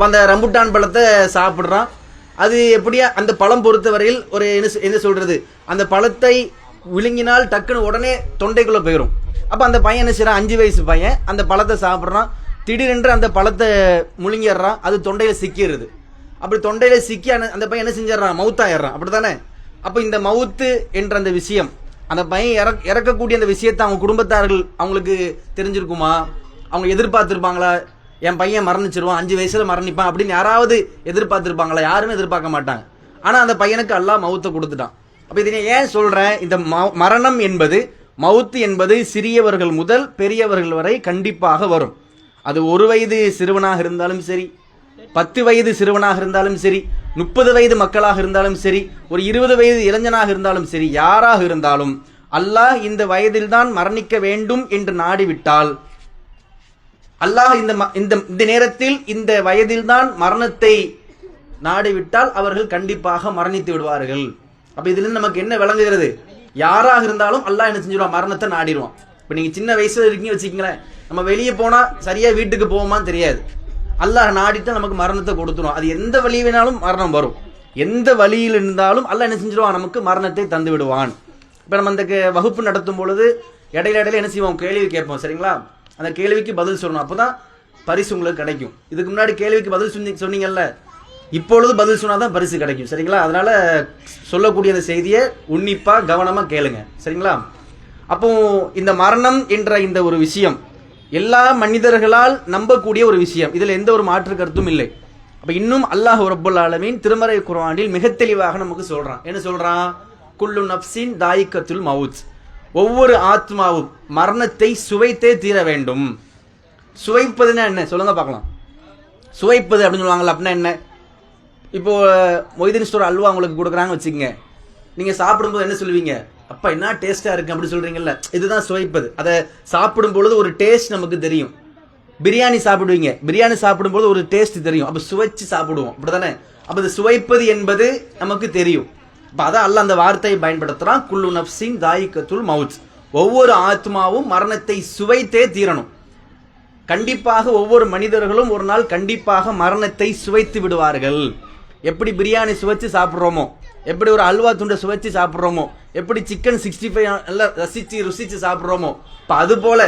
அப்ப அந்த ரம்புட்டான் பழத்தை சாப்பிடுறான். அது எப்படியா அந்த பழம் பொறுத்தவரையில் ஒரு என்ன சொல்கிறது என்ன சொல்றது? அந்த பழத்தை விழுங்கினால் டக்குன்னு உடனே தொண்டைக்குள்ள போயிடும் அப்ப அந்த பையன் என்ன செய்யறான் அஞ்சு வயசு பையன் அந்த பழத்தை சாப்பிடுறான். திடீரென்று அந்த பழத்தை முழுங்கிடுறான். அது தொண்டையில சிக்கிடுது. அப்படி தொண்டையில சிக்கி அந்த- பையன் என்ன செஞ்சிடறான்? மவுத்தாயிடுறான். அப்படித்தானே? அப்ப இந்த மவுத்து என்ற அந்த விஷயம் அந்த பையன் இறக் இறக்கக்கூடிய அந்த விஷயத்தை அவங்க குடும்பத்தார்கள் அவங்களுக்கு தெரிஞ்சிருக்குமா? அவங்க எதிர்பார்த்துருப்பாங்களா? என் பையன் மரணிச்சிருவான் அஞ்சு வயசுல மரணிப்பான் அப்படின்னு யாராவது எதிர்பார்த்திருப்பாங்களா? யாருமே எதிர்பார்க்க மாட்டாங்க. ஆனால் அந்த பையனுக்கு அல்லாஹ் மவுத்தை கொடுத்துட்டான். அப்போ இதை ஏன் சொல்கிறேன் இந்த மரணம் என்பது மவுத்து என்பது சிறியவர்கள் முதல் பெரியவர்கள் வரை கண்டிப்பாக வரும். அது ஒரு வயது சிறுவனாக இருந்தாலும் சரி பத்து வயது சிறுவனாக இருந்தாலும் சரி முப்பது வயது மக்களாக இருந்தாலும் சரி ஒரு இருபது வயது இளைஞனாக இருந்தாலும் சரி யாராக இருந்தாலும் அல்லாஹ் இந்த வயதில்தான் மரணிக்க வேண்டும் என்று நாடிவிட்டால் அல்லாஹ் இந்த ம- இந்த இந்த நேரத்தில் இந்த வயதில்தான் மரணத்தை நாடிவிட்டால் அவர்கள் கண்டிப்பாக மரணித்து விடுவார்கள். அப்ப இதுல இருந்து நமக்கு என்ன விளங்குகிறது? யாராக இருந்தாலும் அல்லாஹ் என்ன செஞ்சிருவான்? மரணத்தை நாடிடுவான். இப்ப நீங்க சின்ன வயசுல இருக்கீங்க வச்சுக்கங்களேன். நம்ம வெளியே போனா சரியா வீட்டுக்கு போவோமான்னு தெரியாது. அல்லாஹ் நாடிட்டு நமக்கு மரணத்தை கொடுத்துரும். அது எந்த வழி வேணாலும் மரணம் வரும். எந்த வழியில் இருந்தாலும் அல்லாஹ் என்ன செஞ்சிருவான்? நமக்கு மரணத்தை தந்து விடுவான் இப்ப நம்ம அந்த வகுப்பு நடத்தும் பொழுது இடையில இடையில என்ன செய்வோம்? கேள்வி கேட்போம். சரிங்களா? அந்த கேள்விக்கு பதில் சொல்லணும். அப்பதான் பரிசு உங்களுக்கு கிடைக்கும். இதுக்கு முன்னாடி கேள்விக்கு பதில் சொன்னி சொன்னீங்கல்ல இப்பொழுது பதில் சொன்னால் தான் பரிசு கிடைக்கும். சரிங்களா? அதனால் சொல்லக்கூடிய அந்த செய்தியை உன்னிப்பாக கவனமாக கேளுங்க. சரிங்களா? அப்போ இந்த மரணம் என்ற இந்த ஒரு விஷயம் எல்லா மனிதர்களால் நம்பக்கூடிய ஒரு விஷயம். இதில் எந்த ஒரு மாற்று கருத்தும் இல்லை. அப்போ இன்னும் அல்லாஹ் ரப்புல் ஆலமீன் திருமறை குர்ஆனில் மிக தெளிவாக நமக்கு சொல்கிறான் என்ன சொல்கிறான் குல்லு நப்சின் தாயிக்கத்துல் மவுத். ஒவ்வொரு ஆத்மாவும் மரணத்தை சுவைத்தே தீர வேண்டும். சுவைப்பதுன்னா என்ன? சொல்லுங்க பார்க்கலாம். சுவைப்பது அப்படின்னு சொல்லுவாங்கல்ல அப்படின்னா என்ன? இப்போ மொய்தீன் ஸ்டோர் அல்வா உங்களுக்கு கொடுக்குறாங்க வச்சுக்கோங்க. நீங்க சாப்பிடும்போது என்ன சொல்லுவீங்க? அப்பா என்ன டேஸ்டா இருக்கு அப்படின்னு சொல்றீங்கல்ல. இதுதான் சுவைப்பது. அதை சாப்பிடும் பொழுது ஒரு டேஸ்ட் நமக்கு தெரியும். பிரியாணி சாப்பிடுவீங்க. பிரியாணி சாப்பிடும்போது ஒரு டேஸ்ட் தெரியும். அப்ப சுவைச்சு சாப்பிடுவோம். அப்படிதானே அப்ப இது சுவைப்பது என்பது நமக்கு தெரியும். இப்போ அதான் அல்ல அந்த வார்த்தையை பயன்படுத்துகிறான் குல்லு நப்சின் தாயிக்கத்துள் மவுத். ஒவ்வொரு ஆத்மாவும் மரணத்தை சுவைத்தே தீரணும். கண்டிப்பாக ஒவ்வொரு மனிதர்களும் ஒரு நாள் கண்டிப்பாக மரணத்தை சுவைத்து விடுவார்கள். எப்படி பிரியாணி சுவைச்சு சாப்பிட்றோமோ எப்படி ஒரு அல்வா துண்டை சுவைச்சு சாப்பிட்றோமோ எப்படி சிக்கன் சிக்ஸ்டி ஃபைவ் எல்லாம் ரசித்து ருசித்து சாப்பிட்றோமோ இப்போ அது போல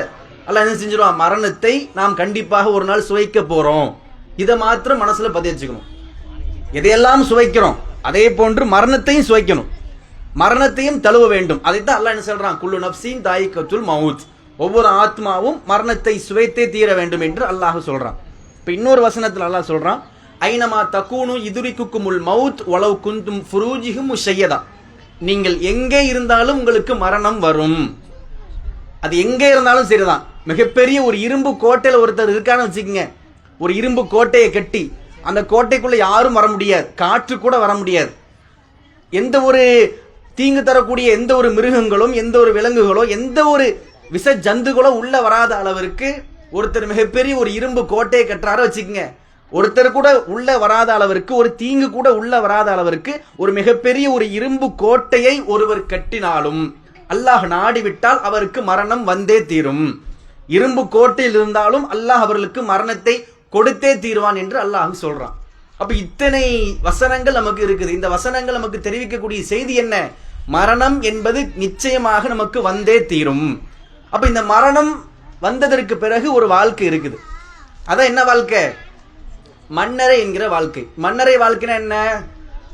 எல்லாம் என்ன செஞ்சிருவான்? மரணத்தை நாம் கண்டிப்பாக ஒரு நாள் சுவைக்க போகிறோம் இதை மாத்திரம் மனசில் பதிய வச்சுக்கணும். எதையெல்லாம் சுவைக்கிறோம்? அதே போன்று மரணத்தையும் சுவைக்கணும். மரணத்தையும் தழுவ வேண்டும். அதைத்தான் அல்லாஹ் என்ன சொல்றான்? குல்லு தாயி கத்துல் மவுத். ஒவ்வொரு ஆத்மாவும் மரணத்தை சுவைத்தே தீர வேண்டும் என்று அல்லாஹ் சொல்றான். இப்போ இன்னொரு வசனத்தில் அல்லாஹ் சொல்றான் ஐனமா தக்கூனு இதுரிக்குக்குமுல் மவுத் உளவு குந்தும் ஃபுரூஜிகும் செய்யதான் நீங்கள் எங்கே இருந்தாலும் உங்களுக்கு மரணம் வரும். அது எங்கே இருந்தாலும் சரிதான். மிகப்பெரிய ஒரு இரும்பு கோட்டையில் ஒருத்தர் இருக்கான்னு வச்சுக்கோங்க. ஒரு இரும்பு கோட்டையை கட்டி அந்த கோட்டைக்குள்ள யாரும் வர முடியாது. காற்று கூட வர முடியாது. எந்த ஒரு தீங்கு தரக்கூடிய எந்த ஒரு மிருகங்களும் எந்த ஒரு விலங்குகளோ எந்த ஒரு விஷ ஜந்துகளோ உள்ள வராத அளவிற்கு ஒருத்தர் மிகப்பெரிய ஒரு இரும்பு கோட்டையை கட்டுறாரு வச்சுக்கோங்க. ஒருத்தர் கூட உள்ள வராத அளவிற்கு ஒரு தீங்கு கூட உள்ள வராத அளவிற்கு ஒரு மிகப்பெரிய ஒரு இரும்பு கோட்டையை ஒருவர் கட்டினாலும் அல்லாஹ் நாடிவிட்டால் அவருக்கு மரணம் வந்தே தீரும். இரும்பு கோட்டையில் இருந்தாலும் அல்லாஹ் அவர்களுக்கு மரணத்தை கொடுத்தே தீருவான் என்று அல்லாஹ் சொல்றான். அப்ப இத்தனை வசனங்கள் நமக்கு இருக்குது. இந்த வசனங்கள் நமக்கு தெரிவிக்கக்கூடிய செய்தி என்ன? மரணம் என்பது நிச்சயமாக நமக்கு வந்தே தீரும். அப்ப இந்த மரணம் வந்ததற்கு பிறகு ஒரு வாழ்க்கை இருக்குது. அதான் என்ன வாழ்க்கை? மன்னரை என்கிற வாழ்க்கை. மன்னரை வாழ்க்கைனா என்ன?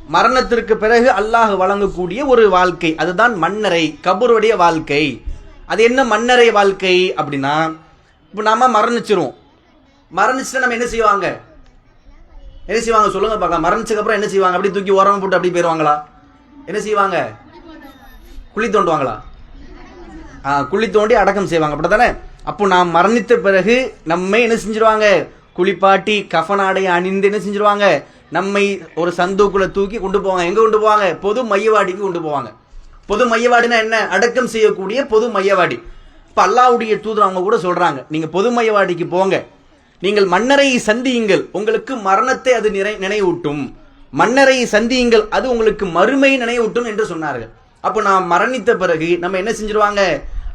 மரணத்திற்கு பிறகு அல்லாஹ் வழங்கக்கூடிய ஒரு வாழ்க்கை. அதுதான் மன்னரை கபூருடைய வாழ்க்கை. அது என்ன மன்னரை வாழ்க்கை அப்படின்னா இப்போ நாம மரணிச்சிருவோம். மரணிச்சுட்டு நம்ம என்ன செய்வாங்க? என்ன செய்வாங்க சொல்லுங்க பார்க்கலாம். மரணிச்சக்கப்புறம் என்ன செய்வாங்க? அப்படி தூக்கி உரம் போட்டு அப்படி போயிருவாங்களா? என்ன செய்வாங்க? குழி தோண்டுவாங்களா? ஆ, குழி தோண்டி அடக்கம் செய்வாங்க. அப்படித்தானே? அப்போ நாம் மரணித்த பிறகு நம்மை என்ன செஞ்சிருவாங்க? குளிப்பாட்டி கஃனாடை அணிந்து என்ன செஞ்சிருவாங்க? நம்மை ஒரு சந்தூக்குள்ள தூக்கி கொண்டு போவாங்க. எங்க கொண்டு போவாங்க? பொது மையவாடிக்கு கொண்டு போவாங்க. பொது மையவாடினா என்ன? அடக்கம் செய்யக்கூடிய பொது மையவாடி. இப்போ அல்லாவுடைய தூதர் அவங்க கூட சொல்றாங்க. நீங்க பொது மையவாடிக்கு போங்க. நீங்கள் மன்னரை சந்தியுங்கள். உங்களுக்கு மரணத்தை அது நிறை நினைவூட்டும். மன்னரை சந்தியுங்கள். அது உங்களுக்கு மறுமை நினைவூட்டும் என்று சொன்னார்கள். அப்போ நாம் மரணித்த பிறகு நம்ம என்ன செஞ்சிருவாங்க?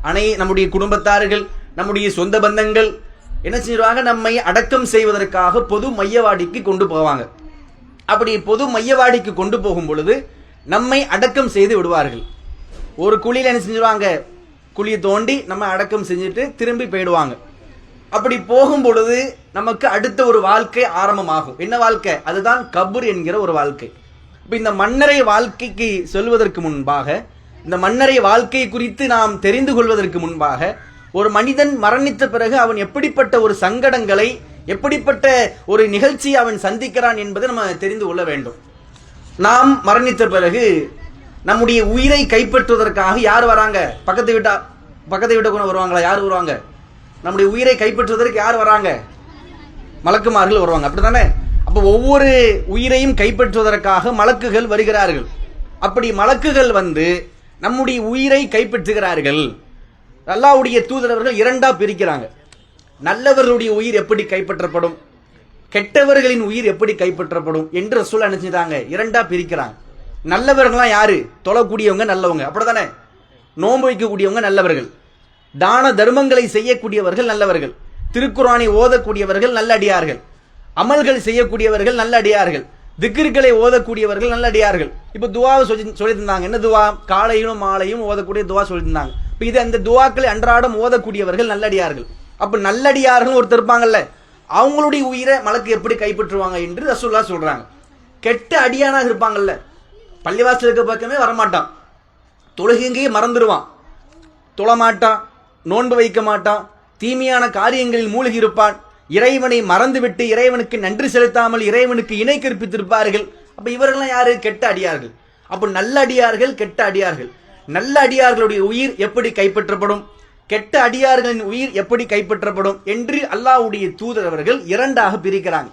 அனை நம்முடைய குடும்பத்தார்கள் நம்முடைய சொந்த பந்தங்கள் என்ன செஞ்சிருவாங்க? நம்மை அடக்கம் செய்வதற்காக பொது மையவாடிக்கு கொண்டு போவாங்க. அப்படி பொது மையவாடிக்கு கொண்டு போகும் பொழுது நம்மை அடக்கம் செய்து விடுவார்கள். ஒரு குழியில் என்ன செஞ்சிருவாங்க? குழியை தோண்டி நம்ம அடக்கம் செஞ்சுட்டு திரும்பி போயிடுவாங்க. அப்படி போகும் பொழுது நமக்கு அடுத்த ஒரு வாழ்க்கை ஆரம்பமாகும். என்ன வாழ்க்கை? அதுதான் கபூர் என்கிற ஒரு வாழ்க்கை. இப்போ இந்த மன்னரை வாழ்க்கைக்கு சொல்வதற்கு முன்பாக இந்த மன்னரை வாழ்க்கை குறித்து நாம் தெரிந்து கொள்வதற்கு முன்பாக ஒரு மனிதன் மரணித்த பிறகு அவன் எப்படிப்பட்ட ஒரு சங்கடங்களை எப்படிப்பட்ட ஒரு நிகழ்ச்சியை அவன் சந்திக்கிறான் என்பதை நம்ம தெரிந்து கொள்ள வேண்டும். நாம் மரணித்த பிறகு நம்முடைய உயிரை கைப்பற்றுவதற்காக யார் வராங்க? பக்கத்து வீட்டா பக்கத்து வீட்டை கூட வருவாங்களா? யார் வருவாங்க? நம்முடைய உயிரை கைப்பற்றுவதற்கு யார் வராங்க? மலக்குமார்கள் வருவாங்க. அப்படித்தானே? அப்போ ஒவ்வொரு உயிரையும் கைப்பற்றுவதற்காக மலக்குகள் வருகிறார்கள். அப்படி மலக்குகள் வந்து நம்முடைய உயிரை கைப்பற்றுகிறார்கள். அல்லாவுடைய தூதரவர்கள் இரண்டா பிரிக்கிறாங்க. நல்லவர்களுடைய உயிர் எப்படி கைப்பற்றப்படும்? கெட்டவர்களின் உயிர் எப்படி கைப்பற்றப்படும் என்று சூழல் நினைச்சிட்டாங்க இரண்டா பிரிக்கிறாங்க. நல்லவர்கள்லாம் யாரு? தொழக்கூடியவங்க நல்லவங்க. அப்படிதானே நோன்பு வைக்கக்கூடியவங்க நல்லவர்கள். தான தர்மங்களை செய்யக்கூடியவர்கள் நல்லவர்கள். திருக்குறானை ஓதக்கூடியவர்கள் நல்லடியார்கள். அமல்கள் செய்யக்கூடியவர்கள் நல்லடியார்கள். திக்ருக்களை ஓதக்கூடியவர்கள் நல்லடியார்கள். இப்போ துவாவை சொல்லி சொல்லியிருந்தாங்க. என்ன துவா? காலையிலும் மாலையும் ஓதக்கூடிய துவா சொல்லியிருந்தாங்க. இப்போ இது அந்த துவாக்களை அன்றாடம் ஓதக்கூடியவர்கள் நல்லடியார்கள். அப்போ நல்லடியார்கள் ஒருத்தர் இருப்பாங்கல்ல அவங்களுடைய உயிரை மலக்கு எப்படி கைப்பற்றுவாங்க என்று ரசூல்லா சொல்கிறாங்க கெட்ட அடியானாக இருப்பாங்கல்ல பள்ளிவாசலுக்கு பக்கமே வரமாட்டான். தொழுகைங்கே மறந்துடுவான் தொழமாட்டான். நோன்பு வைக்க மாட்டான். தீமையான காரியங்களில் மூழ்கி இருப்பான். இறைவனை மறந்துவிட்டு இறைவனுக்கு நன்றி செலுத்தாமல் இறைவனுக்கு இணை கற்பித்திருப்பார்கள். அப்ப இவர்கள்லாம் யாரு? கெட்ட அடியார்கள். அப்ப நல்ல அடியார்கள் கெட்ட அடியார்கள். நல்ல அடியார்களுடைய உயிர் எப்படி கைப்பற்றப்படும்? கெட்ட அடியார்களின் உயிர் எப்படி கைப்பற்றப்படும்? என்று அல்லாவுடைய தூதர் அவர்கள் இரண்டாக பிரிக்கிறாங்க.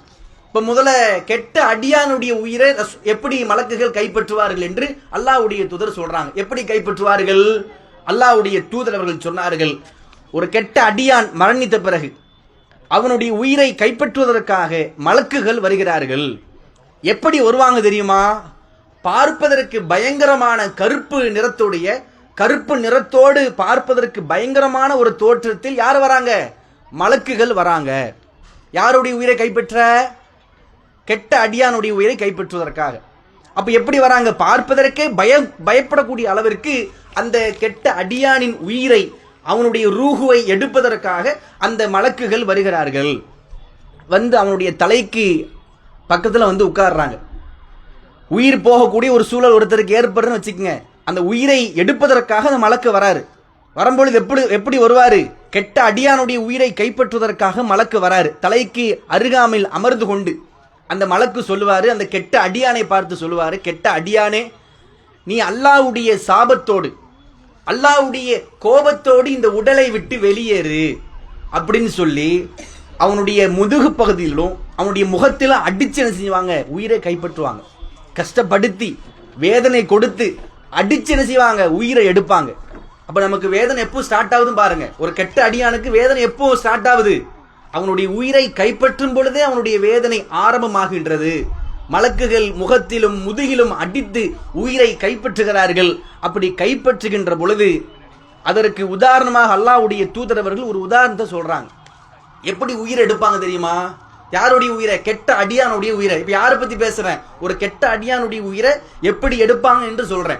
இப்ப முதல்ல கெட்ட அடியானுடைய உயிரை எப்படி மலக்குகள் கைப்பற்றுவார்கள் என்று அல்லாவுடைய தூதர் சொல்றாங்க. எப்படி கைப்பற்றுவார்கள்? அல்லாவுடைய தூதர் அவர்கள் சொன்னார்கள் ஒரு கெட்ட அடியான் மரணித்த பிறகு அவனுடைய உயிரை கைப்பற்றுவதற்காக மலக்குகள் வருகிறார்கள். எப்படி வருவாங்க தெரியுமா? பார்ப்பதற்கு பயங்கரமான கருப்பு நிறத்துடைய கருப்பு நிறத்தோடு பார்ப்பதற்கு பயங்கரமான ஒரு தோற்றத்தில் யார் வராங்க? மலக்குகள் வராங்க. யாருடைய உயிரை கைப்பற்ற? கெட்ட அடியானுடைய உயிரை கைப்பற்றுவதற்காக. அப்ப எப்படி வராங்க? பார்ப்பதற்கே பய பயப்படக்கூடிய அளவிற்கு அந்த கெட்ட அடியானின் உயிரை அவனுடைய ரூகுவை எடுப்பதற்காக அந்த மலக்குகள் வருகிறார்கள். வந்து அவனுடைய தலைக்கு பக்கத்தில் வந்து உட்கார்றாங்க. உயிர் போகக்கூடிய ஒரு சூழல் ஒருத்தருக்கு ஏற்படுறதுன்னு வச்சுக்கோங்க. அந்த உயிரை எடுப்பதற்காக அந்த மலக்கு வராரு. வரும்பொழுது எப்படி எப்படி வருவார்? கெட்ட அடியானுடைய உயிரை கைப்பற்றுவதற்காக மலக்கு வராரு. தலைக்கு அருகாமையில் அமர்ந்து கொண்டு அந்த மலக்கு சொல்லுவார் அந்த கெட்ட அடியானை பார்த்து சொல்லுவார் கெட்ட அடியானே நீ அல்லாவுடைய சாபத்தோடு அல்லாவுடைய கோபத்தோடு இந்த உடலை விட்டு வெளியேறு அப்படின்னு சொல்லி அவனுடைய முதுகு பகுதியிலும் அவனுடைய முகத்திலும் அடிச்சு என்ன செய்வாங்க உயிரை கைப்பற்றுவாங்க. கஷ்டப்படுத்தி வேதனை கொடுத்து அடிச்சு என்ன செய்வாங்க? உயிரை எடுப்பாங்க. அப்போ நமக்கு வேதனை எப்போ ஸ்டார்ட் ஆகுதுன்னு பாருங்க. ஒரு கெட்ட அடியானுக்கு வேதனை எப்போ ஸ்டார்ட் ஆகுது? அவனுடைய உயிரை கைப்பற்றும் பொழுதே அவனுடைய வேதனை ஆரம்பமாகின்றது. மலக்குகள் முகத்திலும் முதுகிலும் அடித்து உயிரை கைப்பற்றுகிறார்கள். அப்படி கைப்பற்றுகின்ற பொழுது அதற்கு உதாரணமாக அல்லாவுடைய தூதரவர்கள் ஒரு உதாரணத்தை சொல்றாங்க. எப்படி உயிரை எடுப்பாங்க தெரியுமா? யாருடைய உயிரை? கெட்ட அடியானுடைய உயிரை. இப்ப யாரை பத்தி பேசுறேன்? ஒரு கெட்ட அடியானுடைய உயிரை எப்படி எடுப்பாங்க என்று சொல்றேன்.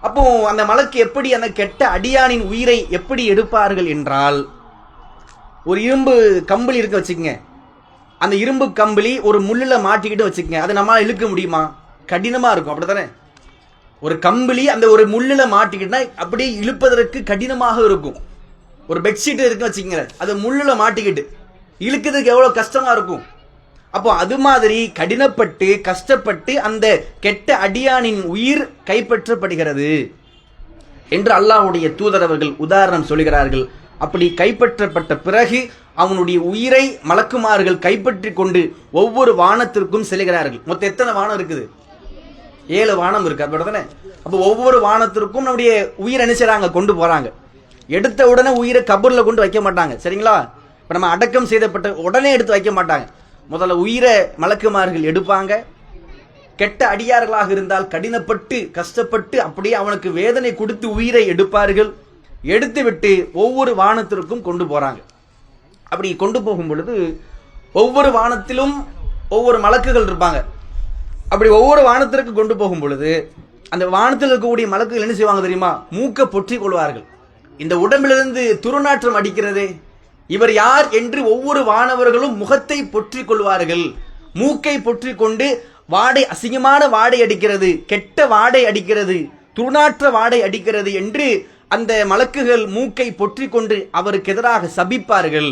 அப்போ அந்த மலக்கு எப்படி அந்த கெட்ட அடியானின் உயிரை எப்படி எடுப்பார்கள் என்றால் ஒரு இரும்பு கம்பளி இருக்க வச்சுக்கங்க. அந்த இரும்பு கம்பளி ஒரு முள்ளில் மாட்டிக்கிட்டு வச்சுக்கங்க. அதை நம்மளால் இழுக்க முடியுமா? கடினமாக இருக்கும். அப்படி தானே ஒரு கம்பளி அந்த ஒரு முள்ளில் மாட்டிக்கிட்டா அப்படியே இழுப்பதற்கு கடினமாக இருக்கும். ஒரு பெட்ஷீட் இருக்குன்னு வச்சுக்கங்க அது முள்ளில் மாட்டிக்கிட்டு இழுக்கிறதுக்கு எவ்வளோ கஷ்டமாக இருக்கும்? அப்போ அது மாதிரி கடினப்பட்டு கஷ்டப்பட்டு அந்த கெட்ட அடியானின் உயிர் கைப்பற்றப்படுகிறது. என்று அல்லாஹ்வுடைய தூதரவர்கள் உதாரணம் சொல்கிறார்கள் அப்படி கைப்பற்றப்பட்ட பிறகு அவனுடைய உயிரை மலக்குமார்கள் கைப்பற்றி கொண்டு ஒவ்வொரு வானத்திற்கும் செல்கிறார்கள். மொத்தம் எத்தனை வானம் இருக்குது? ஏழு வானம் இருக்கு அப்படிதானே அப்போ ஒவ்வொரு வானத்திற்கும் நம்முடைய உயிரை என்ன கொண்டு போறாங்க. எடுத்த உடனே உயிரை கபூரில் கொண்டு வைக்க மாட்டாங்க. சரிங்களா? இப்போ நம்ம அடக்கம் செய்தப்பட்ட உடனே எடுத்து வைக்க மாட்டாங்க. முதல்ல உயிரை மலக்குமார்கள் எடுப்பாங்க. கெட்ட அடியார்களாக இருந்தால் கடினப்பட்டு கஷ்டப்பட்டு அப்படியே அவனுக்கு வேதனை கொடுத்து உயிரை எடுப்பார்கள். எடுத்துவிட்டு ஒவ்வொரு வானத்திற்கும் கொண்டு போறாங்க. அப்படி கொண்டு போகும் பொழுது ஒவ்வொரு வானத்திலும் ஒவ்வொரு மலக்குகள் இருப்பாங்க. அப்படி ஒவ்வொரு வானத்திற்கு கொண்டு போகும் பொழுது அந்த வானத்தில் இருக்கக்கூடிய மலக்குகள் என்ன செய்வாங்க தெரியுமா? மூக்க பொற்றி கொள்வார்கள். இந்த உடம்பிலிருந்து துருநாற்றம் அடிக்கிறதே. இவர் யார் என்று ஒவ்வொரு வானவர்களும் முகத்தை பொற்றி கொள்வார்கள். மூக்கை பொற்றி கொண்டு வாடை அசிங்கமான வாடை அடிக்கிறது. கெட்ட வாடை அடிக்கிறது. துர்நாற்ற வாடை அடிக்கிறது என்று அந்த மலக்குகள் மூக்கை பொற்றி கொண்டு அவருக்கு எதிராக சபிப்பார்கள்.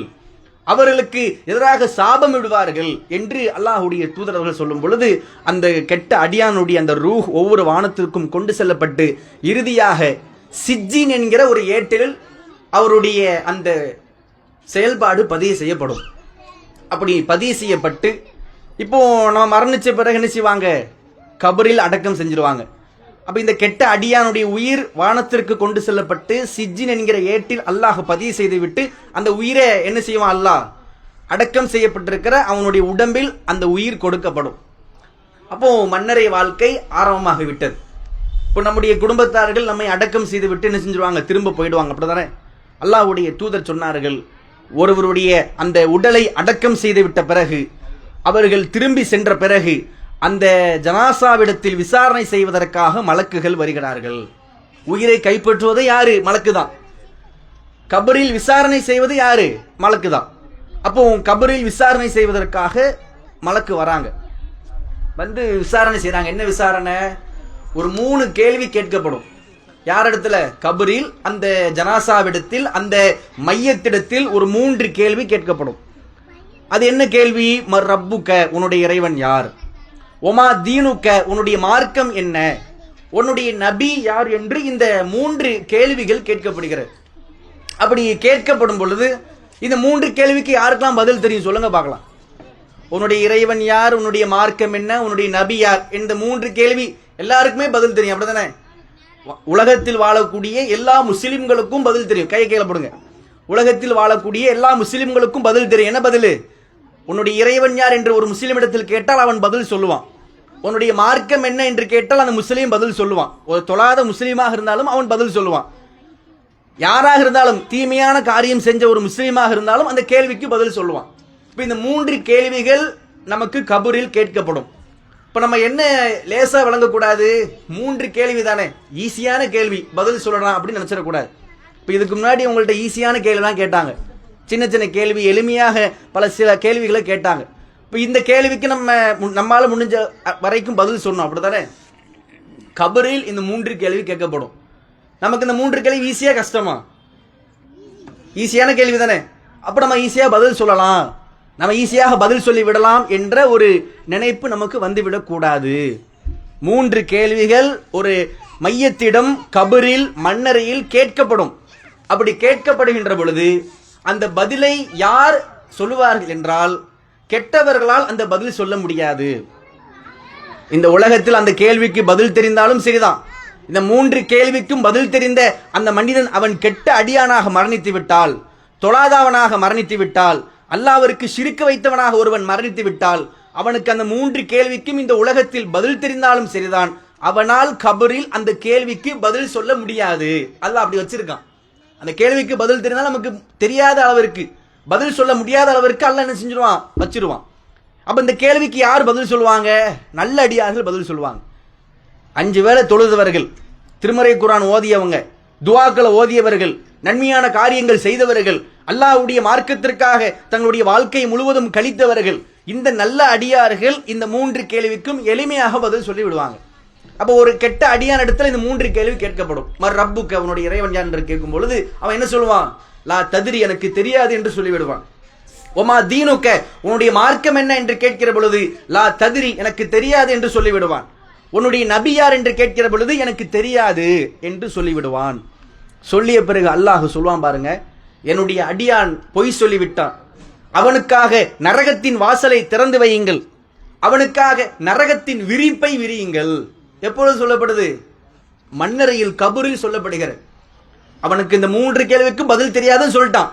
அவர்களுக்கு எதிராக சாபம் விடுவார்கள் என்று அல்லாஹுடைய தூதரவர்கள் சொல்லும் பொழுது அந்த கெட்ட அடியானுடைய அந்த ரூஹ் ஒவ்வொரு வானத்திற்கும் கொண்டு செல்லப்பட்டு இறுதியாக சிஜின் என்கிற ஒரு ஏட்டில் அவருடைய அந்த செயல்பாடு பதிவு செய்யப்படும். அப்படி பதிவு செய்யப்பட்டு இப்போ நம்ம மரணிச்ச பிறகு என்ன செய்வாங்க? கபரில் அடக்கம் செஞ்சிருவாங்க. அப்ப இந்த கெட்ட அடியானுடைய உயிர் வானத்திற்கு கொண்டு செல்லப்பட்டு சிஜின் என்கிற ஏட்டில் அல்லாஹ் பதிவு செய்து விட்டு அந்த உயிரை என்ன செய்வான் அல்லாஹ்? அடக்கம் செய்யப்பட்டிருக்கிற அவனுடைய உடம்பில் அந்த உயிர் கொடுக்கப்படும். அப்போ மன்னரை வாழ்க்கை ஆரம்பமாகி விட்டது. இப்போ நம்முடைய குடும்பத்தார்கள் நம்மை அடக்கம் செய்து விட்டு என்ன செஞ்சிருவாங்க? திரும்ப போயிடுவாங்க. அப்படிதானே அல்லாஹுடைய தூதர் சொன்னார்கள் ஒருவருடைய அந்த உடலை அடக்கம் செய்து விட்ட பிறகு அவர்கள் திரும்பி சென்ற பிறகு அந்த ஜனாசாவிடத்தில் விசாரணை செய்வதற்காக மலக்குகள் வருகிறார்கள். உயிரை கைப்பற்றுவது யாரு? மலக்கு தான் கபரில் விசாரணை செய்வது யாரு? மலக்கு தான் அப்போ கபரில் விசாரணை செய்வதற்காக மலக்கு வராங்க. வந்து விசாரணை செய்கிறாங்க என்ன விசாரணை? ஒரு மூணு கேள்வி கேட்கப்படும். யார் இடத்துல கபரில் அந்த ஜனாசாவிடத்தில் அந்த மையத்திடத்தில் ஒரு மூன்று கேள்வி கேட்கப்படும். அது என்ன கேள்வி? மர் ரப்புக்க உன்னுடைய இறைவன் யார்? ஒமா தீனுக்க உன்னுடைய மார்க்கம் என்ன? உன்னுடைய நபி யார் என்று இந்த மூன்று கேள்விகள் கேட்கப்படுகிறது. அப்படி கேட்கப்படும் பொழுது இந்த மூன்று கேள்விக்கு யாருக்கெல்லாம் பதில் தெரியும் சொல்லுங்க பார்க்கலாம். உன்னுடைய இறைவன் யார்? உன்னுடைய மார்க்கம் என்ன? உன்னுடைய நபி யார்? இந்த மூன்று கேள்வி எல்லாருக்குமே பதில் தெரியும். அப்படிதானே உலகத்தில் வாழக்கூடிய எல்லா முஸ்லிம்களுக்கும் பதில் தெரியும். கையை கீழே போடுங்க. உலகத்தில் வாழக்கூடிய எல்லா முஸ்லிம்களுக்கும் பதில் தெரியும். என்ன பதில்? உன்னுடைய இறைவன் யார் என்று ஒரு முஸ்லிமிடத்தில் கேட்டால் அவன் பதில் சொல்லுவான். உன்னுடைய மார்க்கம் என்ன என்று கேட்டால் அந்த முஸ்லீம் பதில் சொல்லுவான். ஒரு தொழாத முஸ்லீமாக இருந்தாலும் அவன் பதில் சொல்லுவான். யாராக இருந்தாலும் தீமையான காரியம் செஞ்ச ஒரு முஸ்லீமாக இருந்தாலும் அந்த கேள்விக்கு பதில் சொல்லுவான். இப்போ இந்த மூன்று கேள்விகள் நமக்கு கபூரில் கேட்கப்படும். இப்போ நம்ம என்ன லேசாக விளங்கக்கூடாது? மூன்று கேள்வி தானே. ஈஸியான கேள்வி. பதில் சொல்லலாம் அப்படின்னு நினச்சிடக்கூடாது. இப்போ இதுக்கு முன்னாடி உங்கள்கிட்ட ஈஸியான கேள்வி தான் கேட்டாங்க. சின்ன சின்ன கேள்வி எளிமையாக பல சில கேள்விகளை கேட்டாங்க. இப்போ இந்த கேள்விக்கு நம்ம நம்மால் முடிஞ்ச வரைக்கும் பதில் சொன்னோம் அப்படிதானே கபரில் இந்த மூன்று கேள்வி கேட்கப்படும். நமக்கு இந்த மூன்று கேள்வி ஈஸியாக கஷ்டமா? ஈஸியான கேள்வி தானே அப்போ நம்ம ஈஸியாக பதில் சொல்லலாம். நம்ம ஈஸியாக பதில் சொல்லி விடலாம் என்ற ஒரு நினைப்பு நமக்கு வந்துவிடக்கூடாது மூன்று கேள்விகள் ஒரு மையத்திடம் கபரில் மண்ணறையில் கேட்கப்படும். அப்படி கேட்கப்படுகின்ற பொழுது அந்த பதிலை யார் சொல்லுவார்கள் என்றால் கெட்டவர்களால் அந்த பதில் சொல்ல முடியாது. இந்த உலகத்தில் அந்த கேள்விக்கு பதில் தெரிந்தாலும் சரிதான். இந்த மூன்று கேள்விக்கும் பதில் தெரிந்த அந்த மனிதன் அவன் கெட்ட அடியானாக மரணித்து விட்டால் தொழாதவனாக மரணித்து விட்டால் அல்லாவிற்கு சிரிக்க வைத்தவனாக ஒருவன் மரணித்து விட்டால் அவனுக்கு அந்த மூன்று கேள்விக்கும் இந்த உலகத்தில் பதில் தெரிந்தாலும் சரிதான். அவனால் கபரில் அந்த கேள்விக்கு பதில் சொல்ல முடியாது. அல்லாஹ் அப்படி வச்சிருக்கான். அந்த கேள்விக்கு பதில் தெரிந்தால் நமக்கு தெரியாத அளவிற்கு பதில் சொல்ல முடியாத அளவிற்கு அல்ல என்ன செஞ்சிருவான்? வச்சிருவான். அப்ப இந்த கேள்விக்கு யார் பதில் சொல்லுவாங்க? நல்ல அடியார்கள் பதில் சொல்லுவாங்க. அஞ்சு வேளை தொழுதவர்கள் திருமறை குரான் ஓதியவங்க துவாக்களை ஓதியவர்கள் நன்மையான காரியங்கள் செய்தவர்கள் அல்லாஹ்வுடைய மார்க்கத்திற்காக தங்களுடைய வாழ்க்கை முழுவதும் கழித்தவர்கள் இந்த நல்ல அடியார்கள் இந்த மூன்று கேள்விக்கும் எளிமையாக பதில் சொல்லி விடுவாங்க அப்போ ஒரு கெட்ட அடியான் இடத்துல இந்த மூன்று கேள்வி கேட்கப்படும். மர் ரப்புக்கு அவனுடைய இறைவன் யான் என்று கேட்கும் பொழுது அவன் என்ன சொல்லுவான்? லா ததிரி எனக்கு தெரியாது என்று சொல்லிவிடுவான். ஒமா தீனுக்க உன்னுடைய மார்க்கம் என்ன என்று கேட்கிற பொழுது லா ததிரி எனக்கு தெரியாது என்று சொல்லிவிடுவான். உன்னுடைய நபி யார் என்று கேட்கிற பொழுது எனக்கு தெரியாது என்று சொல்லிவிடுவான். சொல்லிய பிறகு அல்லாஹ் சொல்லுவான் பாருங்க என்னுடைய அடியான் பொய் சொல்லிவிட்டான். அவனுக்காக நரகத்தின் வாசலை திறந்து வையுங்கள். அவனுக்காக நரகத்தின் விரிப்பை விரியுங்கள். எப்பொழுது சொல்லப்படுது? மன்னரையில் கபூரில் சொல்லப்படுகிறது. அவனுக்கு இந்த மூன்று கேள்விக்கும் பதில் தெரியாதுன்னு சொல்லிட்டான்.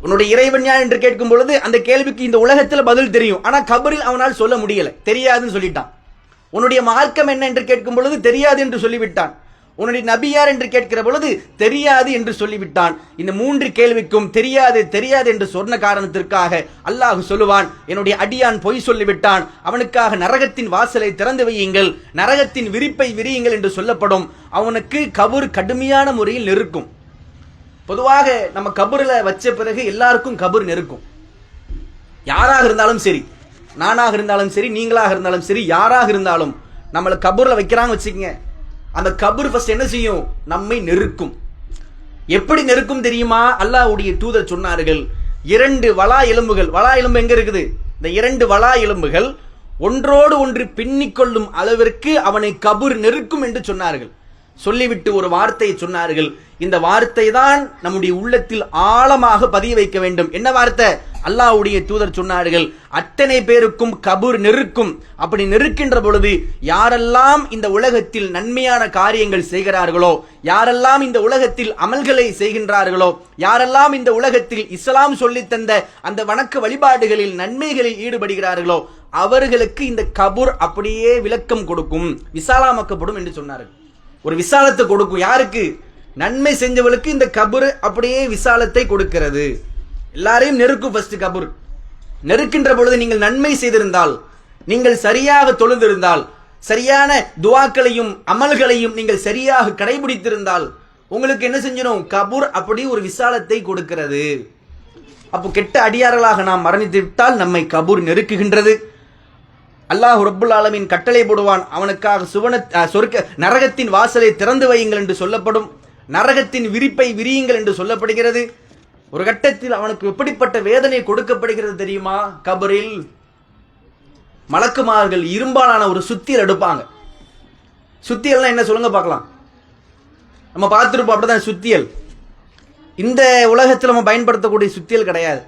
உன்னுடைய இறைவன் யார் என்று கேட்கும் பொழுது அந்த கேள்விக்கு இந்த உலகத்தில் பதில் தெரியும். ஆனால் கபரில் அவனால் சொல்ல முடியலை. தெரியாதுன்னு சொல்லிட்டான். உன்னுடைய மார்க்கம் என்ன என்று கேட்கும் பொழுது தெரியாது என்று சொல்லிவிட்டான். உன்னுடைய நபி யார் என்று கேட்கிற பொழுது தெரியாது என்று சொல்லிவிட்டான். இந்த மூன்று கேள்விக்கும் தெரியாது தெரியாது என்று சொன்ன காரணத்திற்காக அல்லாஹ் சொல்லுவான் என்னுடைய அடியான் பொய் சொல்லிவிட்டான். அவனுக்காக நரகத்தின் வாசலை திறந்து வையுங்கள். நரகத்தின் விரிப்பை விரியுங்கள் என்று சொல்லப்படும். அவனுக்கு கபூர் கடுமையான முறையில் நெருக்கும். பொதுவாக நம்ம கபூரில் வச்ச பிறகு எல்லாருக்கும் கபூர் நெருக்கும். யாராக இருந்தாலும் சரி நானாக இருந்தாலும் சரி நீங்களாக இருந்தாலும் சரி யாராக இருந்தாலும் நம்மளை கபூரில் வைக்கிறாங்க வச்சுக்கங்க. அந்த கபர் ஃபர்ஸ்ட் என்ன செய்யும்? நம்மை நெருக்கும். எப்படி நெருக்கும் தெரியுமா? அல்லாஹ்வுடைய தூதர் சொன்னார்கள் இரண்டு வலா எலும்புகள் வலா எலும்பு எங்க இருக்குது? இந்த இரண்டு வலா எலும்புகள் ஒன்றோடு ஒன்று பின்னிக்கொள்ளும் அளவிற்கு அவனை கபூர் நெருக்கும் என்று சொன்னார்கள். சொல்லிவிட்டு ஒரு வார்த்தையை சொன்னார்கள். இந்த வார்த்தை தான் நம்முடைய உள்ளத்தில் ஆழமாக பதிய வைக்க வேண்டும். என்ன வார்த்தை? அல்லாஹ்வுடைய தூதர் சொன்னார்கள் அத்தனை பேருக்கும் கபூர் நெருக்கும். அப்படி நெருக்கின்ற பொழுது யாரெல்லாம் இந்த உலகத்தில் நன்மையான காரியங்கள் செய்கிறார்களோ யாரெல்லாம் இந்த உலகத்தில் அமல்களை செய்கின்றார்களோ யாரெல்லாம் இந்த உலகத்தில் இஸ்லாம் சொல்லித் தந்த அந்த வணக்க வழிபாடுகளில் நன்மைகளில் ஈடுபடுகிறார்களோ அவர்களுக்கு இந்த கபூர் அப்படியே விளக்கம் கொடுக்கும் விசாலாமாக்கப்படும் என்று சொன்னார்கள். ஒரு விசாலத்தை கொடுக்கும். யாருக்கு? நன்மை செஞ்சவளுக்கு இந்த கபூர் அப்படியே விசாலத்தை கொடுக்கிறது. எல்லாரையும் நெருக்கும் ஃபர்ஸ்ட் கபூர். நெருக்கின்ற பொழுது நீங்கள் நன்மை செய்திருந்தால் நீங்கள் சரியாக தொழுந்திருந்தால் சரியான துவாக்களையும் அமல்களையும் நீங்கள் சரியாக கடைபிடித்திருந்தால் உங்களுக்கு என்ன செஞ்சிடும் கபூர் அப்படி ஒரு விசாலத்தை கொடுக்கிறது. அப்போ கெட்ட அடியார்களாக நாம் மரணித்து விட்டால் நம்மை கபூர் நெருக்குகின்றது. அல்லாஹ் ரப்புல் ஆலமின் கட்டளை போடுவான் அவனுக்காக சுவன சொர்க்க நரகத்தின் வாசலை திறந்து வையுங்கள் என்று சொல்லப்படும். நரகத்தின் விரிப்பை விரியுங்கள் என்று சொல்லப்படுகிறது. ஒரு கட்டத்தில் அவனுக்கு எப்படிப்பட்ட வேதனை கொடுக்கப்படுகிறது தெரியுமா? கபரில் மலக்குமார்கள் இரும்பாலான ஒரு சுத்தியல் எடுப்பாங்க. சுத்தியல்னா என்ன சொல்லுங்க பார்க்கலாம். நம்ம பார்த்துருப்போம் அப்படிதான் சுத்தியல். இந்த உலகத்தில் நம்ம பயன்படுத்தக்கூடிய சுத்தியல் கிடையாது.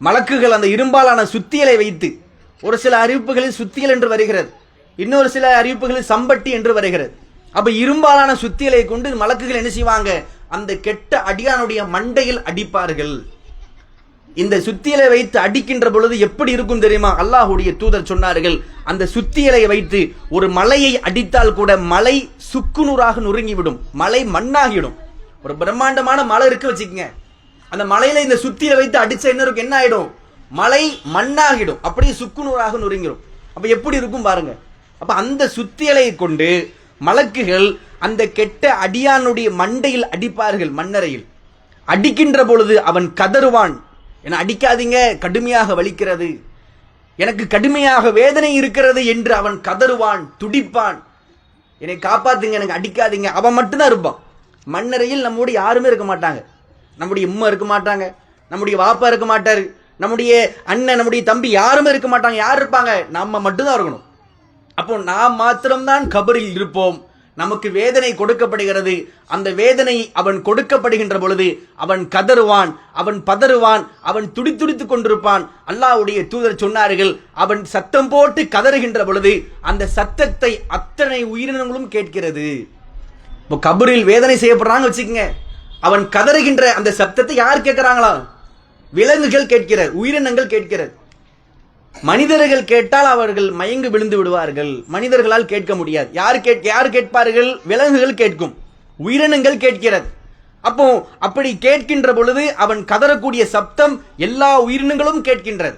மலக்குகள் அந்த இரும்பாலான சுத்தியலை வைத்து ஒரு சில அறிவிப்புகளில் சுத்தியல் என்று வருகிறது. இன்னொரு சில அறிவிப்புகளில் சம்பட்டி என்று வருகிறது. அப்ப இரும்பாலான சுத்தியலை கொண்டு மலக்குகள் என்ன செய்வாங்க? அந்த கெட்ட அடியானுடைய மண்டையில் அடிப்பார்கள். இந்த சுத்தியலை வைத்து அடிக்கின்ற பொழுது எப்படி இருக்கும் தெரியுமா? அல்லாஹுடைய தூதர் சொன்னார்கள் அந்த சுத்தியலை வைத்து ஒரு மலையை அடித்தால் கூட மலை சுக்குநூறாக நொறுங்கிவிடும் மலை மண்ணாகிடும் ஒரு பிரம்மாண்டமான மலை இருக்கு வச்சுக்கோங்க. அந்த மலையில இந்த சுத்தியில வைத்து அடிச்ச என்ன இருக்கும்? என்ன ஆயிடும்? மலை மண்ணாகிடும் அப்படியே சுக்குநூறாக நொறுங்கிடும் அப்ப எப்படி இருக்கும் பாருங்க? அப்ப அந்த சுத்தியலை கொண்டு மலக்குகள் அந்த கெட்ட அடியானுடைய மண்டையில் அடிப்பார்கள் மண்ணறையில் அடிக்கின்ற பொழுது அவன் கதறுவான். என அடிக்காதீங்க கடுமையாக வலிக்கிறது. எனக்கு கடுமையாக வேதனை இருக்கிறது என்று அவன் கதறுவான் துடிப்பான். என்னை காப்பாத்துங்க எனக்கு அடிக்காதீங்க. அவன் மட்டும்தான் இருப்பான். மண்ணறையில் நம்மோடு யாருமே இருக்க மாட்டாங்க. நம்முடைய உம்மா இருக்க மாட்டாங்க. நம்முடைய வாப்பா இருக்க மாட்டார். நம்முடைய அண்ணன் நம்முடைய தம்பி யாருமே இருக்க மாட்டாங்க. யார் இருப்பாங்க? நம்ம மட்டும்தான் இருக்கணும். அப்போ நாம் மாத்திரம்தான் கபரில் இருப்போம். நமக்கு வேதனை கொடுக்கப்படுகிறது. அந்த வேதனை அவன் கொடுக்கப்படுகின்ற பொழுது அவன் கதறுவான் அவன் பதறுவான் அவன் துடித்துடித்துக் கொண்டிருப்பான். அல்லாஹ்வுடைய தூதர் சொன்னார்கள் அவன் சத்தம் போட்டு கதறுகின்ற பொழுது அந்த சத்தத்தை அத்தனை உயிரினங்களும் கேட்கிறது. இப்போ கபரில் வேதனை செய்யப்படுறான்னு வச்சுக்கோங்க. அவன் கதறுகின்ற அந்த சத்தத்தை யார் கேட்கிறாங்களா? விலங்குகள் கேட்கிற உயிரினங்கள் கேட்கிறது மனிதர்கள் கேட்டால் அவர்கள் மயங்கு விழுந்து விடுவார்கள். மனிதர்களால் கேட்க முடியாது. யார் கேட் யார் கேட்பார்கள்? விலங்குகள் கேட்கும். உயிரினங்கள் கேட்கிறது. அப்போ அப்படி கேட்கின்ற பொழுது அவன் கதறக்கூடிய சப்தம் எல்லா உயிரினங்களும் கேட்கின்றது.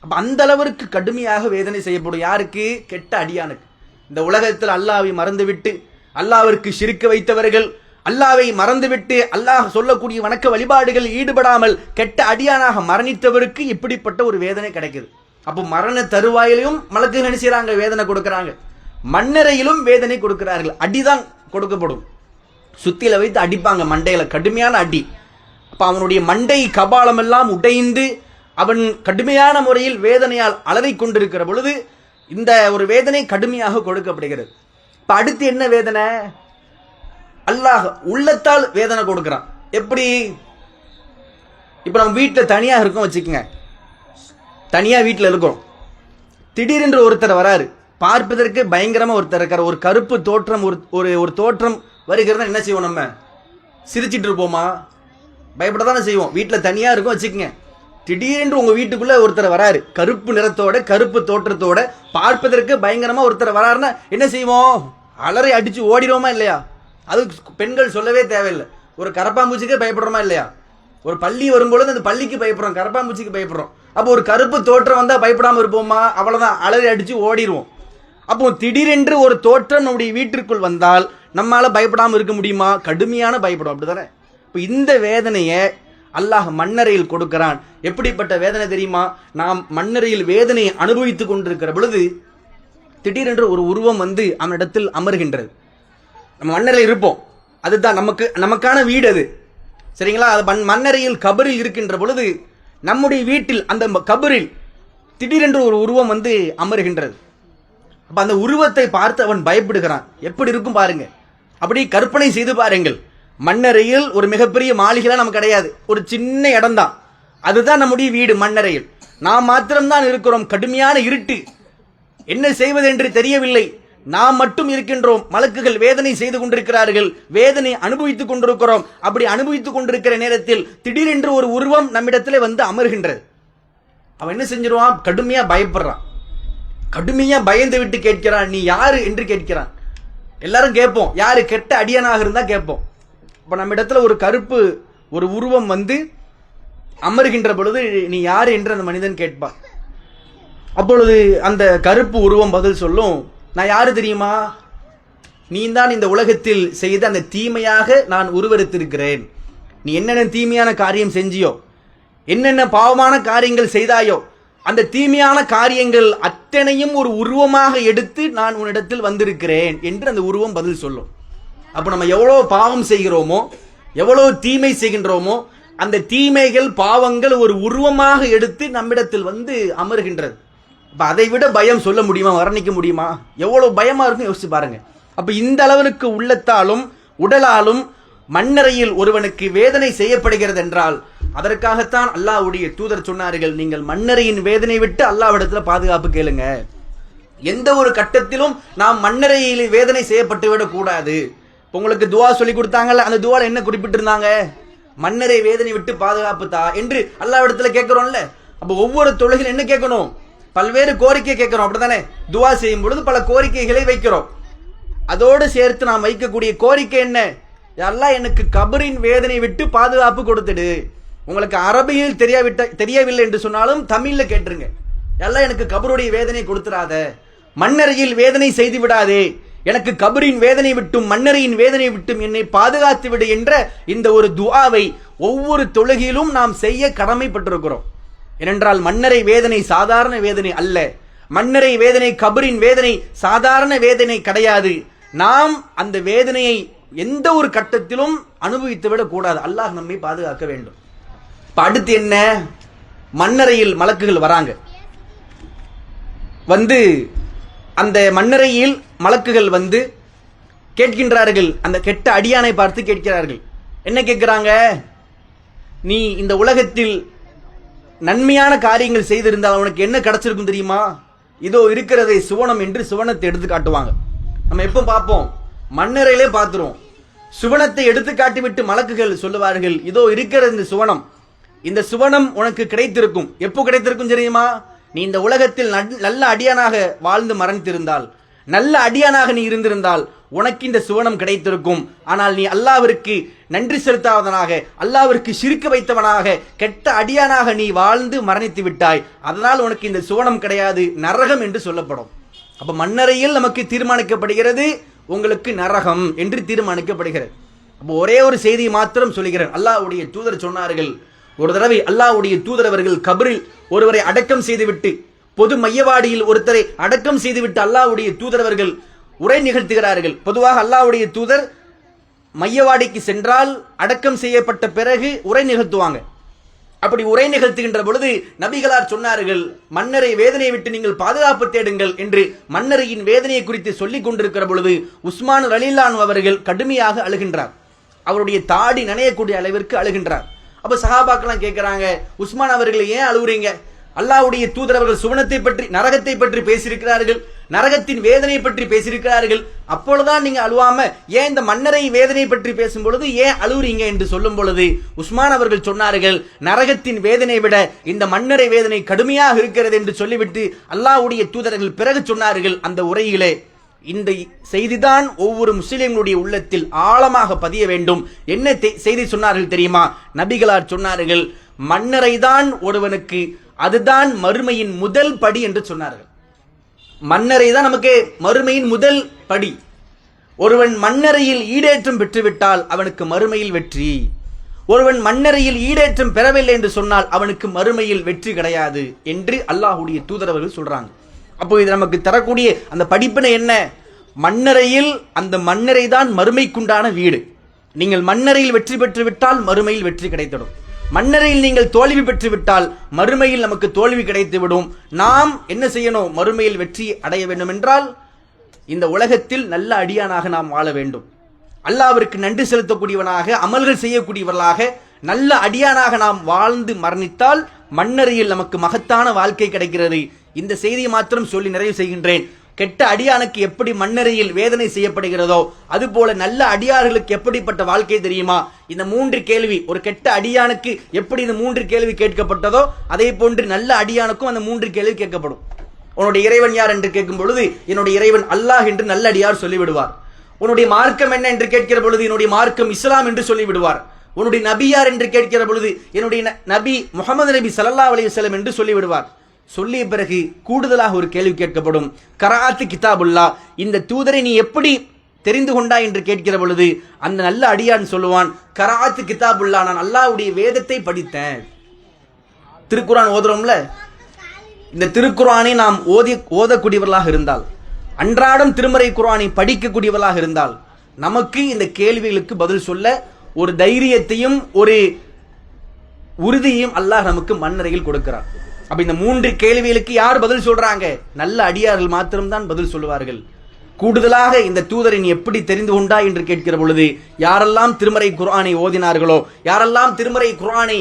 அப்போ அந்த அளவிற்கு கடுமையாக வேதனை செய்யப்படும். யாருக்கு? கெட்ட அடியானுக்கு. இந்த உலகத்தில் அல்லாவை மறந்துவிட்டு அல்லாவிற்கு சிரிக்க வைத்தவர்கள் அல்லாவை மறந்துவிட்டு அல்லாஹ் சொல்லக்கூடிய வணக்க வழிபாடுகள் ஈடுபடாமல் கெட்ட அடியானாக மரணித்தவருக்கு இப்படிப்பட்ட ஒரு வேதனை கிடைக்குது. அப்போ மரண தருவாயிலையும் மலக்குகள் என்ன செய்கிறாங்க வேதனை கொடுக்குறாங்க. மண்ணறையிலும் வேதனை கொடுக்கிறார்கள். அடிதான் கொடுக்கப்படும். சுத்தியில வைத்து அடிப்பாங்க. மண்டையில கடுமையான அடி. அப்போ அவனுடைய மண்டை கபாலம் எல்லாம் உடைந்து அவன் கடுமையான முறையில் வேதனையால் அலறிக் கொண்டிருக்கிற பொழுது இந்த ஒரு வேதனை கடுமையாக கொடுக்கப்படுகிறது. இப்போ அடுத்து என்ன வேதனை? அல்லாஹ் உள்ளத்தால் வேதனை கொடுக்குறான். எப்படி? இப்போ நம்ம வீட்டில் தனியாக இருக்கோம் வச்சுக்கோங்க. தனியாக வீட்டில் இருக்கோம். திடீரென்று ஒருத்தர் வராரு. பார்ப்பதற்கு பயங்கரமாக ஒருத்தர் இருக்கார். ஒரு கருப்பு தோற்றம் ஒரு ஒரு ஒரு தோற்றம் வருகிறதா என்ன செய்வோம் நம்ம? சிரிச்சிட்டு இருப்போமா? பயப்பட தானே செய்வோம். வீட்டில் தனியாக இருக்கும் வச்சுக்கோங்க. திடீரென்று உங்கள் வீட்டுக்குள்ளே ஒருத்தர் வராரு. கருப்பு நிறத்தோட கருப்பு தோற்றத்தோட பார்ப்பதற்கு பயங்கரமாக ஒருத்தர் வராருன்னா என்ன செய்வோம்? அலறி அடித்து ஓடிடுவோமா இல்லையா? அது பெண்கள் சொல்லவே தேவையில்லை. ஒரு கரப்பாம்பூச்சிக்கே பயப்படுறோமா இல்லையா? ஒரு பள்ளி வரும்பொழுது அந்த பள்ளிக்கு பயப்படுறோம். கரப்பாம்பூச்சிக்கு பயப்படுறோம். அப்போ ஒரு கருப்பு தோற்றம் வந்தால் பயப்படாமல் இருப்போமா? அவ்வளோதான் அலறி அடித்து ஓடிடுவோம் அப்போ திடீரென்று ஒரு தோற்றம் நம்முடைய வீட்டிற்குள் வந்தால் நம்மளால் பயப்படாமல் இருக்க முடியுமா? கடுமையான பயப்படும். அப்படி தானே இப்போ இந்த வேதனையை அல்லாஹ் மண்ணறையில் கொடுக்கிறான். எப்படிப்பட்ட வேதனை தெரியுமா? நாம் மண்ணறையில் வேதனையை அனுபவித்துக் கொண்டிருக்கிற பொழுது திடீரென்று ஒரு உருவம் வந்து அவனிடத்தில் அமர்கின்றது. நம்ம மண்ணறையில் இருப்போம். அதுதான் நமக்கு நமக்கான வீடு அது. சரிங்களா? அது மண் மண்ணறையில் கபரில் இருக்கின்ற பொழுது நம்முடைய வீட்டில் அந்த ம- கபரில் திடீரென்று ஒரு உருவம் வந்து அமருகின்றது. அப்போ அந்த உருவத்தை பார்த்து அவன் பயப்படுகிறான். எப்படி இருக்கும் பாருங்க. அப்படி கற்பனை செய்து பாருங்கள். மண்ணறையில் ஒரு மிகப்பெரிய மாளிகைலாம் நமக்கு கிடையாது. ஒரு சின்ன இடம்தான். அதுதான் நம்முடைய வீடு மண்ணறையில். நாம் மாத்திரம்தான் இருக்கிறோம். கடுமையான இருட்டு. என்ன செய்வது என்று தெரியவில்லை. நாம் மட்டும் இருக்கின்றோம். மலக்குகள் வேதனை செய்து கொண்டிருக்கிறார்கள். வேதனை அனுபவித்துக் கொண்டிருக்கிறோம். அப்படி அனுபவித்துக் கொண்டிருக்கிற நேரத்தில் திடீரென்று ஒரு உருவம் நம்மிடத்தில் வந்து அமர்கின்றது. அவன் என்ன செஞ்சிருவான்? கடுமையா பயப்படுறான். கடுமையா பயந்து விட்டு கேட்கிறான். நீ யாரு? என்று கேட்கிறான். எல்லாரும் கேட்போம். யாரு? கெட்ட அடியனாக இருந்தா கேட்போம். இப்ப நம்ம இடத்துல ஒரு கருப்பு ஒரு உருவம் வந்து அமர்கின்ற பொழுது நீ யாரு? என்று அந்த மனிதன் கேட்பான். அப்பொழுது அந்த கருப்பு உருவம் பதில் சொல்லும். நான் யாரு தெரியுமா? நீ தான் இந்த உலகத்தில் செய்த அந்த தீமையாக நான் உருவெடுத்திருக்கிறேன். நீ என்னென்ன தீமையான காரியம் செஞ்சியோ என்னென்ன பாவமான காரியங்கள் செய்தாயோ அந்த தீமையான காரியங்கள் அத்தனையும் ஒரு உருவமாக எடுத்து நான் உன்னிடத்தில் வந்திருக்கிறேன் என்று அந்த உருவம் பதில் சொல்லும். அப்போ நம்ம எவ்வளோ பாவம் செய்கிறோமோ எவ்வளோ தீமை செய்கின்றோமோ அந்த தீமைகள் பாவங்கள் ஒரு உருவமாக எடுத்து நம்மிடத்தில் வந்து அமர்கின்றது. இப்போ அதை விட பயம் சொல்ல முடியுமா? வர்ணிக்க முடியுமா? எவ்வளோ பயமாக இருக்கும் யோசிச்சு பாருங்கள் அப்போ இந்த அளவிற்கு உள்ளத்தாலும் உடலாலும் மண்ணறையில் ஒருவனுக்கு வேதனை செய்யப்படுகிறது என்றால் அதற்காகத்தான் அல்லாவுடைய தூதர் சொன்னார்கள் நீங்கள் மண்ணறையின் வேதனை விட்டு அல்லாவிடத்தில் பாதுகாப்பு கேளுங்க. எந்த ஒரு கட்டத்திலும் நாம் மண்ணறையில் வேதனை செய்யப்பட்டு விடக்கூடாது உங்களுக்கு துவா சொல்லி கொடுத்தாங்கல்ல அந்த துவால என்ன குறிப்பிட்டிருந்தாங்க? மண்ணறை வேதனை விட்டு பாதுகாப்பு தா என்று அல்லாவிடத்தில் கேட்குறோம்ல. அப்போ ஒவ்வொரு தொழுகையில் என்ன கேட்கணும்? பல்வேறு கோரிக்கை கேட்கிறோம் அப்படிதானே துவா செய்யும் பொழுது பல கோரிக்கைகளை வைக்கிறோம். அதோடு சேர்த்து நாம் வைக்கக்கூடிய கோரிக்கை என்ன? எல்லாம் எனக்கு கபரின் வேதனை விட்டு பாதுகாப்பு கொடுத்துடு. உங்களுக்கு அரபியில் தெரியாவிட்ட தெரியவில்லை என்று சொன்னாலும் தமிழில் கேட்டுருங்க. எல்லாம் எனக்கு கபருடைய வேதனை கொடுத்துடாத மண்ணறையில் வேதனை செய்து விடாதே. எனக்கு கபரின் வேதனை விட்டும் மண்ணறையின் வேதனை விட்டும் என்னை பாதுகாத்து விடு என்ற இந்த ஒரு துவாவை ஒவ்வொரு தொழுகையிலும் நாம் செய்ய கடமைப்பட்டிருக்கிறோம். ஏனென்றால் மன்னரை வேதனை சாதாரண வேதனை அல்ல. மன்னரை வேதனை கபரின் வேதனை சாதாரண வேதனை கிடையாது. நாம் அந்த வேதனையை எந்த ஒரு கட்டத்திலும் அனுபவித்து விடக்கூடாது அல்லாஹ் நம்மை பாதுகாக்க வேண்டும். இப்ப அடுத்து என்ன? மன்னரையில் மலக்குகள் வராங்க. வந்து அந்த மன்னரையில் மலக்குகள் வந்து கேட்கின்றார்கள். அந்த கெட்ட அடியானை பார்த்து கேட்கிறார்கள். என்ன கேட்கிறாங்க? நீ இந்த உலகத்தில் நன்மையான காரியங்கள் செய்திருந்தால் உனக்கு என்ன கிடைச்சிருக்கும் தெரியுமா? இதோ இருக்கிறதை சுவனம் என்று சுவனத்தை எடுத்து காட்டுவாங்க. நம்ம எப்போ பார்ப்போம்? மண்ணறையிலே பார்த்துருவோம். சுவனத்தை எடுத்து காட்டிவிட்டு மலக்குகள் சொல்லுவார்கள் இதோ இருக்கிற இந்த சுவனம். இந்த சுவனம் உனக்கு கிடைத்திருக்கும். எப்போ கிடைத்திருக்கும் தெரியுமா? நீ இந்த உலகத்தில் நல்ல அடியானாக வாழ்ந்து மறைந்திருந்தால் நல்ல அடியானாக நீ இருந்திருந்தால் உனக்கு இந்த சுவனம் கிடைத்திருக்கும். ஆனால் நீ அல்லாவிற்கு நன்றி செலுத்தாதவனாக அல்லாவிற்கு சிரிக்க வைத்தவனாக கெட்ட அடியானாக நீ வாழ்ந்து மரணித்து விட்டாய். அதனால் உனக்கு இந்த சுவனம் கிடையாது நரகம் என்று சொல்லப்படும். அப்ப மண்ணறையில் நமக்கு தீர்மானிக்கப்படுகிறது உங்களுக்கு நரகம் என்று தீர்மானிக்கப்படுகிறது. அப்போ ஒரே ஒரு செய்தியை மாத்திரம் சொல்கிறேன் அல்லாஹ்வுடைய தூதர் சொன்னார்கள் ஒரு தடவை அல்லாஹ்வுடைய தூதர் அவர்கள் கபரில் ஒருவரை அடக்கம் செய்துவிட்டு பொது மையவாடியில் ஒருத்தரை அடக்கம் செய்துவிட்டு அல்லாவுடைய தூதரவர்கள் உரை நிகழ்த்துகிறார்கள். பொதுவாக அல்லாஹ்வுடைய தூதர் மையவாடிக்கு சென்றால் அடக்கம் செய்யப்பட்ட பிறகு உரை நிகழ்த்துவாங்க. அப்படி உரை நிகழ்த்துகின்ற பொழுது நபிகளார் சொன்னார்கள் மன்னரை வேதனையை விட்டு நீங்கள் பாதுகாப்பு தேடுங்கள் என்று மன்னரையின் வேதனையை குறித்து சொல்லிக் கொண்டிருக்கிற பொழுது உஸ்மான் ரலீலானு அவர்கள் கடுமையாக அழுகின்றார். அவருடைய தாடி நனையக்கூடிய அளவிற்கு அழுகின்றார். அப்ப சஹாபாக்கெல்லாம் கேட்கிறாங்க உஸ்மான் அவர்களை ஏன் அழுகுறீங்க அல்லாவுடைய தூதர் அவர்கள் சுவனத்தை பற்றி நரகத்தை பற்றி பேசியிருக்கிறார்கள். நரகத்தின் வேதனை பற்றி பேசியிருக்கிறார்கள். அப்பொழுதுதான் நீங்க அழுவாம ஏன் இந்த மன்னரை வேதனை பற்றி பேசும் பொழுது ஏன் அழுவுறீங்க என்று சொல்லும் பொழுது உஸ்மான் அவர்கள் சொன்னார்கள் நரகத்தின் வேதனை விட இந்த மன்னரை வேதனை கடுமையாக இருக்கிறது என்று சொல்லிவிட்டு அல்லாஹ்வுடைய தூதர்கள் பிறகு சொன்னார்கள் அந்த உரையிலே. இந்த செய்திதான் ஒவ்வொரு முஸ்லிம்களுடைய உள்ளத்தில் ஆழமாக பதிய வேண்டும். என்ன செய்தி சொன்னார்கள் தெரியுமா? நபிகளார் சொன்னார்கள் மன்னரை தான் ஒருவனுக்கு அதுதான் மறுமையின் முதல் படி என்று சொன்னார்கள். மன்னரை தான் நமக்கு மறுமையின் முதல் படி. ஒருவன் மன்னரையில் ஈடேற்றம் பெற்றுவிட்டால் அவனுக்கு மறுமையில் வெற்றி. ஒருவன் மன்னரையில் ஈடேற்றம் பெறவில்லை என்று சொன்னால் அவனுக்கு மறுமையில் வெற்றி கிடையாது என்று அல்லாஹுடைய தூதரவர்கள் சொல்றாங்க. அப்போ இது நமக்கு தரக்கூடிய அந்த படிப்பினை என்ன? மன்னரையில் அந்த மன்னரை தான் மறுமைக்குண்டான வீடு. நீங்கள் மன்னரையில் வெற்றி பெற்று விட்டால் மறுமையில் வெற்றி கிடைத்திடும். மன்னரையில் நீங்கள் தோல்வி பெற்று விட்டால் மறுமையில் நமக்கு தோல்வி கிடைத்து விடும் நாம் என்ன செய்யணும்? மறுமையில் வெற்றி அடைய வேண்டும் என்றால் இந்த உலகத்தில் நல்ல அடியானாக நாம் வாழ வேண்டும். அல்லாவிற்கு நன்றி செலுத்தக்கூடியவனாக அமல்கள் செய்யக்கூடியவர்களாக நல்ல அடியானாக நாம் வாழ்ந்து மரணித்தால் மன்னரையில் நமக்கு மகத்தான வாழ்க்கை கிடைக்கிறது. இந்த செய்தியை மாத்திரம் சொல்லி நிறைவு செய்கின்றேன். கெட்ட அடியானுக்கு எப்படி மண்ணறையில் வேதனை செய்யப்படுகிறதோ அதுபோல நல்ல அடியார்களுக்கு எப்படிப்பட்ட வாழ்க்கை தெரியுமா? இந்த மூன்று கேள்வி ஒரு கெட்ட அடியானுக்கு எப்படி இந்த மூன்று கேள்வி கேட்கப்பட்டதோ அதே போன்று நல்ல அடியானுக்கும் அந்த மூன்று கேள்வி கேட்கப்படும். உன்னுடைய இறைவன் யார் என்று கேட்கும் பொழுது என்னுடைய இறைவன் அல்லாஹ் என்று நல்ல அடியார் சொல்லிவிடுவார். உன்னுடைய மார்க்கம் என்ன என்று கேட்கிற பொழுது என்னுடைய மார்க்கம் இஸ்லாம் என்று சொல்லிவிடுவார். உன்னுடைய நபி யார் என்று கேட்கிற பொழுது என்னுடைய நபி முகமது நபி சல்லா அலைஹி என்று சொல்லிவிடுவார். சொல்லிய பிறகு கூடுதலாக ஒரு கேள்வி கேட்கப்படும். கராத்து கிதாபுல்லா இந்த தூதரை நீ எப்படி தெரிந்து கொண்டா என்று கேட்கிற பொழுது அந்த நல்ல அடியான் சொல்லுவான் கராத்து கிதாபுல்லா நான் அல்லாவுடைய வேதத்தை படித்தேன். திருக்குரான் ஓதுறோம்ல? இந்த திருக்குரானை நாம் ஓதி ஓதக்கூடியவர்களாக இருந்தால் அன்றாடம் திருமறை குரானை படிக்கக்கூடியவர்களாக இருந்தால் நமக்கு இந்த கேள்விகளுக்கு பதில் சொல்ல ஒரு தைரியத்தையும் ஒரு உறுதியையும் அல்லாஹ் நமக்கு மண்ணறையில் கொடுக்கிறார் அப்ப இந்த மூன்று கேள்விகளுக்கு யார் பதில் சொல்றாங்க? நல்ல அடியார்கள் மாத்திரம்தான் பதில் சொல்லுவார்கள். கூடுதலாக இந்த தூதரை நீ எப்படி தெரிந்து கொண்டா என்று கேட்கிற பொழுது யாரெல்லாம் திருமறை குரானை ஓதினார்களோ யாரெல்லாம் திருமறை குரானை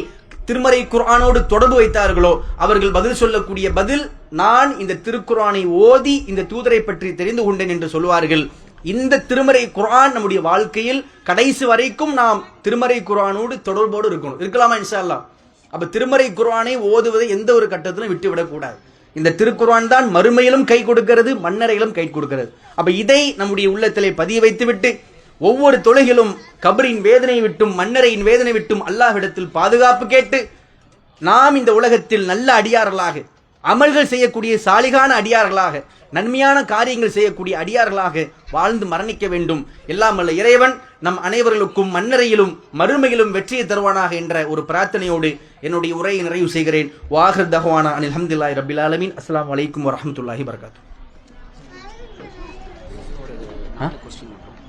திருமறை குர்ஆனோடு தொடர்பு வைத்தார்களோ அவர்கள் பதில் சொல்லக்கூடிய பதில் நான் இந்த திருக்குரானை ஓதி இந்த தூதரை பற்றி தெரிந்து கொண்டேன் என்று சொல்வார்கள் இந்த திருமறை குரான் நம்முடைய வாழ்க்கையில் கடைசி வரைக்கும் நாம் திருமறை குரானோடு தொடர்போடு இருக்கணும். இருக்கலாமா இன்ஷா அல்லாஹ்? அப்ப திருமறை குர்வானை ஓதுவதை எந்த ஒரு கட்டத்திலும் விட்டுவிடக்கூடாது இந்த திருக்குர்வான் தான் மறுமையிலும் கை கொடுக்கிறது மன்னரையிலும் கை கொடுக்கிறது. அப்ப இதை நம்முடைய உள்ளத்திலே பதிய வைத்துவிட்டு ஒவ்வொரு தொழுகிலும் கபரின் வேதனை விட்டும் மன்னரையின் வேதனை விட்டும் அல்லாஹ்விடத்தில் பாதுகாப்பு கேட்டு நாம் இந்த உலகத்தில் நல்ல அடியாரலாக அமல்கள் செய்யக்கூடிய சாலிகான அடியார்களாக நன்மையான காரியங்கள் செய்யக்கூடிய அடியார்களாக வாழ்ந்து மரணிக்க வேண்டும். எல்லாம் வல்ல இறைவன் நம் அனைவர்களுக்கும் மண்ணறையிலும் மறுமையிலும் வெற்றியை தருவானாக என்ற ஒரு பிரார்த்தனையோடு என்னுடைய உரையை நிறைவு செய்கிறேன். வாஹர் தஹ்வானா அனில் அஹமதுல்லாஹி ரபில் ஆலமீன். அஸ்ஸலாமு அலைக்கும் வரஹ்மத்துல்லாஹி வரகாத்து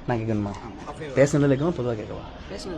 நான் கேட்கணுமா? கேட்கவா? பேசுங்க